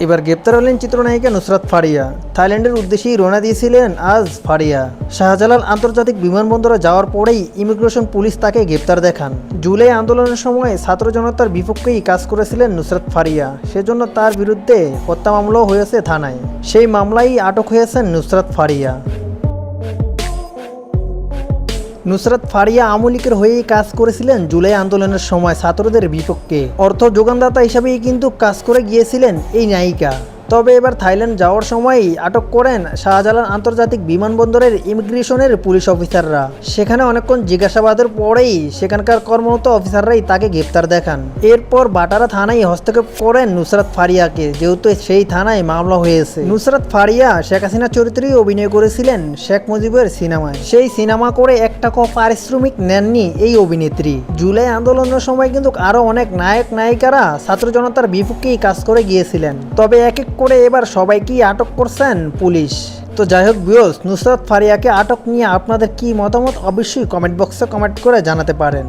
এবার গ্রেপ্তার হলেন চিত্রনায়িকা নুসরাত ফারিয়া। থাইল্যান্ডের উদ্দেশ্যেই রোনা দিয়েছিলেন আজ ফারিয়া। শাহজালাল আন্তর্জাতিক বিমানবন্দরে যাওয়ার পরেই ইমিগ্রেশন পুলিশ তাকে গ্রেপ্তার দেখান। জুলাই আন্দোলনের সময় ছাত্র জনতার বিপক্ষেই কাজ করেছিলেন নুসরাত ফারিয়া। সেজন্য তার বিরুদ্ধে হত্যা মামলাও হয়েছে থানায়। সেই মামলায় আটক হয়েছেন নুসরাত ফারিয়া। নুসরাত ফারিয়া আমলিকের হয়েই কাজ করেছিলেন জুলাই আন্দোলনের সময় ছাত্রদের বিপক্ষে। অর্থ যোগানদাতা হিসাবেই কিন্তু কাজ করে গিয়েছিলেন এই নায়িকা। তবে এবার থাইল্যান্ড যাওয়ার সময়ই আটক করেন শাহজালাল আন্তর্জাতিক বিমানবন্দরের ইমিগ্রেশনের পুলিশ অফিসাররা। সেখানে অনেকক্ষণ জিজ্ঞাসাবাদের পরেই সেখানকার কর্মরত অফিসাররাই তাকে গ্রেপ্তার দেখান। এরপর বাটারা থানায় হস্তক্ষেপ করেন নুসরাত ফারিয়াকে, যেহেতু সেই থানায় মামলা হয়েছে। নুসরাত ফারিয়া, শেখ হাসিনা চরিত্রেই অভিনয় করেছিলেন শেখ মুজিবের সিনেমায়। সেই সিনেমা করে এক টাকা পারিশ্রমিক নেননি এই অভিনেত্রী। জুলাই আন্দোলনের সময় কিন্তু আরও অনেক নায়ক নায়িকারা ছাত্র জনতার বিপক্ষেই কাজ করে গিয়েছিলেন। তবে এক এক করে এবার সবাইকেই আটক করছেন পুলিশ। তো যাই হোক বিয়স নুসরাত ফারিয়াকে আটক নিয়ে আপনাদের কি মতামত? অবশ্যই কমেন্ট বক্সে কমেন্ট করে জানাতে পারেন।